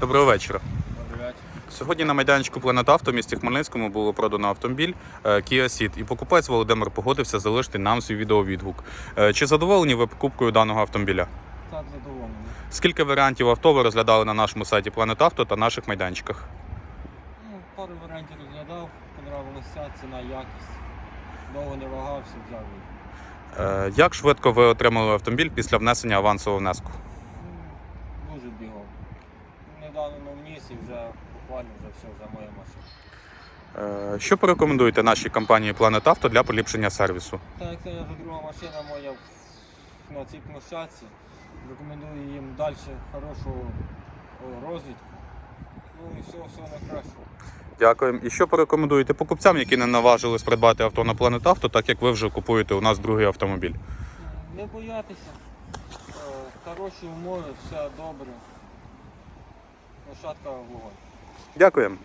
Доброго вечора. Добрий вечір. Сьогодні на майданчику Планет Авто в місті Хмельницькому було продано автомобіль е, Kia Ceed, і покупець Володимир погодився залишити нам свій відеовідгук. Е, Чи задоволені ви покупкою даного автомобіля? Так, задоволений. Скільки варіантів авто ви розглядали на нашому сайті Планет Авто та наших майданчиках? Ну, пару варіантів розглядав, понравилася ціна, якість. Довго не вагався, взяв. Е, Як швидко ви отримали автомобіль після внесення авансового внеску? Ну, Дуже бігав. На вніс і вже буквально вже все, вже моя машина. Е, Що порекомендуєте нашій компанії Планет Авто для поліпшення сервісу? Так як це вже друга машина моя на цій площадці, рекомендую їм далі хорошого о, розвитку. Ну і все, все найкращого. Дякуємо. І що порекомендуєте покупцям, які не наважились придбати авто на Планет Авто, так як ви вже купуєте у нас другий автомобіль? Не боятися. Е, Хороші умови, все добре. Лошадка вогонь. Дякуємо.